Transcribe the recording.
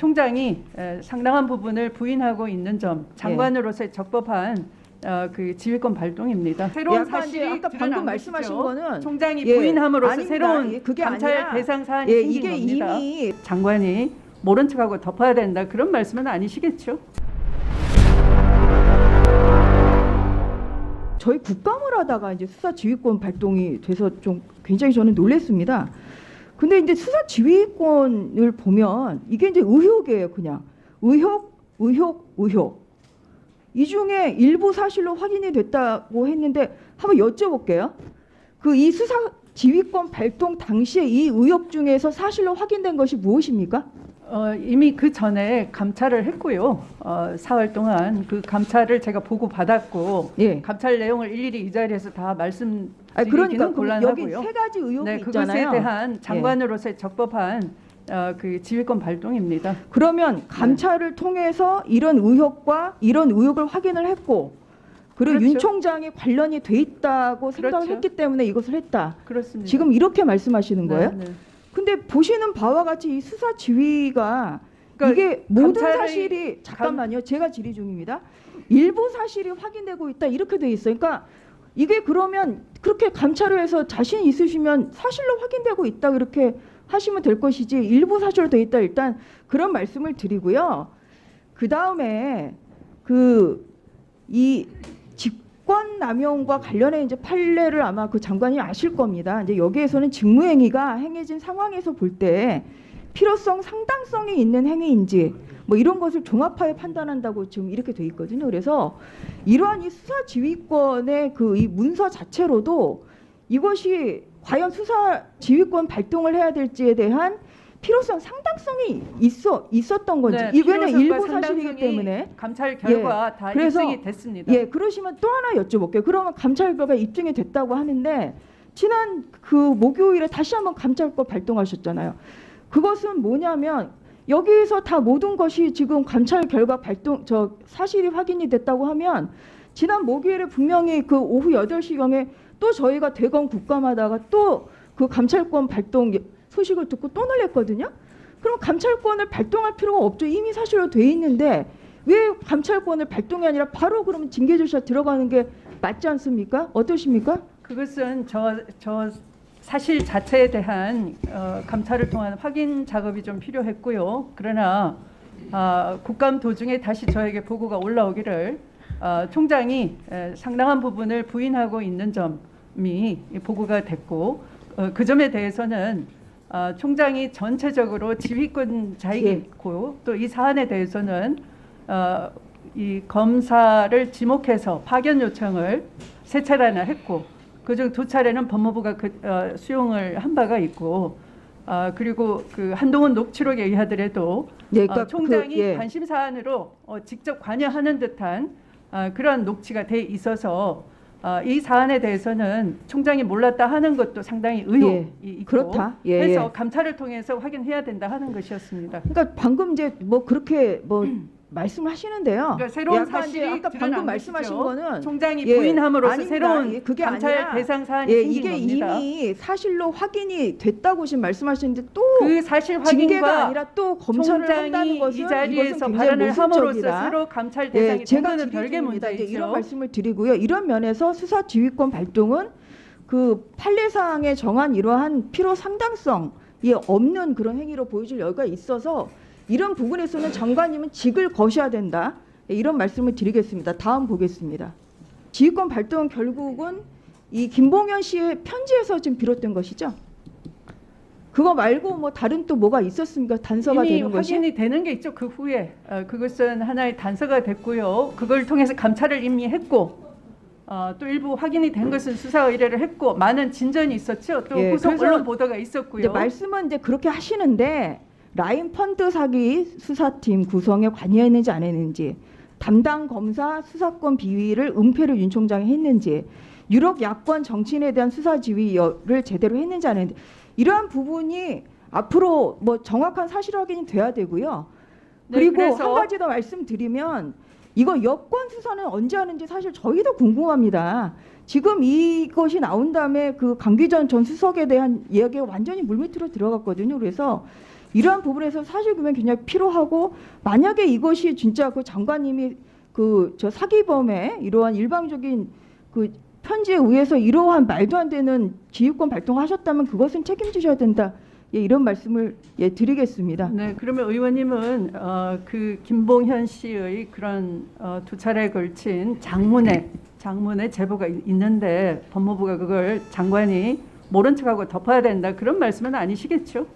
총장이 에, 상당한 부분을 부인하고 있는 점 장관으로서의 적법한 어, 그 지휘권 발동입니다. 새로운 이제 아까 방금 말씀하신. 거는 총장이 예, 부인함으로써 아닙니다. 새로운 예, 그게 감찰 아니라 대상 사안이 예, 생긴 이게 겁니다. 이미 장관이 모른 척하고 덮어야 된다 그런 말씀은 아니시겠죠? 저희 국감을 하다가 이제 수사 지휘권 발동이 돼서 좀 굉장히 저는 놀랐습니다. 근데 이제 수사 지휘권을 보면 이게 이제 의혹이에요, 그냥 의혹, 의혹, 의혹. 이 중에 일부 사실로 확인이 됐다고 했는데 한번 여쭤볼게요. 그 이 수사 지휘권 발동 당시에 이 의혹 중에서 사실로 확인된 것이 무엇입니까? 어, 이미 그 전에 감찰을 했고요. 어, 사흘 동안 그 감찰을 제가 보고 받았고 예. 감찰 내용을 일일이 이 자리에서 다 말씀드리기는 아니, 그러니까 그 여기 곤란하고요. 세 가지 의혹이 네, 그것에 있잖아요. 대한 장관으로서의 적법한 어, 그 지휘권 발동입니다. 그러면 감찰을 통해서 이런 의혹과 이런 의혹을 확인을 했고 그리고 그렇죠. 윤 총장이 관련이 돼 있다고 생각을 그렇죠. 했기 때문에 이것을 했다. 그렇습니다. 지금 이렇게 말씀하시는 거예요? 네, 네. 근데 보시는 바와 같이 이 수사 지휘가 그러니까 이게 모든 감찰의- 사실이 잠깐만요. 제가 질의 중입니다. 일부 사실이 확인되고 있다 이렇게 돼 있어요. 그러니까 이게 그러면 그렇게 감찰을 해서 자신 있으시면 사실로 확인되고 있다 그렇게 하시면 될 것이지 일부 사실로 돼 있다 일단 그런 말씀을 드리고요. 그 다음에 그 이 직권 남용과 관련해 이제 판례를 아마 그 장관이 아실 겁니다. 이제 여기에서는 직무행위가 행해진 상황에서 볼 때 필요성 상당성이 있는 행위인지 뭐 이런 것을 종합하여 판단한다고 지금 이렇게 돼 있거든요. 그래서 이러한 이 수사 지휘권의 그 이 문서 자체로도 이것이 과연 수사 지휘권 발동을 해야 될지에 대한 필요성 상당성이 있어 있었던 건지 네, 이거는 일부 사실이기 때문에 감찰 결과 다 그래서- 입증이 됐습니다. 예, 그러시면 또 하나 여쭤볼게요. 그러면 감찰 결과 입증이 됐다고 하는데 지난 그 목요일에 다시 한번 감찰법 발동하셨잖아요. 그것은 뭐냐면 여기에서 다 모든 것이 지금 감찰 결과 발동 저 사실이 확인이 됐다고 하면 지난 목요일에 분명히 그 오후 8시경에 또 저희가 대검 국감하다가 또 그 감찰권 발동 소식을 듣고 또 놀랬거든요. 그럼 감찰권을 발동할 필요가 없죠. 이미 사실로 돼 있는데 왜 감찰권을 발동이 아니라 바로 그러면 징계 조사 들어가는 게 맞지 않습니까? 어떠십니까? 그것은 저, 저 사실 자체에 대한 어, 감찰을 통한 확인 작업이 좀 필요했고요. 그러나 아, 국감 도중에 다시 저에게 보고가 올라오기를 아, 총장이 에, 상당한 부분을 부인하고 있는 점이 보고가 됐고 어, 그 점에 대해서는 아, 총장이 전체적으로 지휘권 자익이 예. 있고 또 이 사안에 대해서는 어, 이 검사를 지목해서 파견 요청을 세 차례나 했고 그중 두 차례는 법무부가 그, 어, 수용을 한 바가 있고 아 그리고 그 한동훈 녹취록에 의하더라도 네, 어, 총장이 그, 예. 관심 사안으로 어, 직접 관여하는 듯한 아, 그러한 녹취가 돼 있어서 아, 이 사안에 대해서는 총장이 몰랐다 하는 것도 상당히 의혹이 있고 예, 그렇다. 예, 해서 예. 감찰을 통해서 확인해야 된다 하는 것이었습니다. 그러니까 방금 이제 뭐 그렇게 뭐 말씀하시는데요. 그러니까 새로운 약간 사실이 아까 드러난 방금 말씀하신 것이죠. 거는 총장이 예, 부인함으로써 아닙니다. 새로운 예, 그게 감찰 아니라 대상 사안이 예, 생긴 이게 겁니다. 이미 사실로 확인이 됐다고 지금 말씀하시는데 또 그 사실 징계가 확인과 아니라 또 검찰을 한다는 총장이 것은 이 자리에서 이것은 굉장히 발언을 함으로써 모순적이다. 새로 감찰 대상이 예, 된 제가 거는 별개. 이제 문제이죠. 이런 말씀을 드리고요. 이런 면에서 수사 지휘권 발동은 그 판례상에 정한 이러한 필요 상당성이 없는 그런 행위로 보여질 여유가 있어서 이런 부분에서는 장관님은 직을 거셔야 된다. 예, 이런 말씀을 드리겠습니다. 다음 보겠습니다. 지휘권 발동은 결국은 이 김봉현 씨의 편지에서 지금 비롯된 것이죠. 그거 말고 뭐 다른 또 뭐가 있었습니까? 단서가 되는 것이? 확인이 되는 게 있죠. 그 후에 어, 그것은 하나의 단서가 됐고요. 그걸 통해서 감찰을 이미 했고 어, 또 일부 확인이 된 것은 수사 의뢰를 했고 많은 진전이 있었죠. 또 예, 후속 언론 보도가 있었고요. 이제 말씀은 이제 그렇게 하시는데 라인 펀드 사기 수사팀 구성에 관여했는지 안 했는지 담당 검사 수사권 비위를 은폐를 윤 총장이 했는지 유력 야권 정치인에 대한 수사 지휘를 제대로 했는지 안 했는지 이러한 부분이 앞으로 뭐 정확한 사실 확인이 돼야 되고요. 네, 그리고 한 가지 더 말씀드리면 이거 여권 수사는 언제 하는지 사실 저희도 궁금합니다. 지금 이것이 나온 다음에 그 강기전 전 수석에 대한 이야기가 완전히 물밑으로 들어갔거든요. 그래서 이러한 부분에서 사실규명 굉장히 필요하고 만약에 이것이 진짜 그 장관님이 그 저 사기범의 이러한 일방적인 그 편지에 의해서 이러한 말도 안 되는 지휘권 발동하셨다면 그것은 책임지셔야 된다. 예, 이런 말씀을 예, 드리겠습니다. 네, 그러면 의원님은 어, 그 김봉현 씨의 그런 어, 두 차례에 걸친 장문의 장문의 제보가 있- 있는데 법무부가 그걸 장관이 모른 척하고 덮어야 된다 그런 말씀은 아니시겠죠?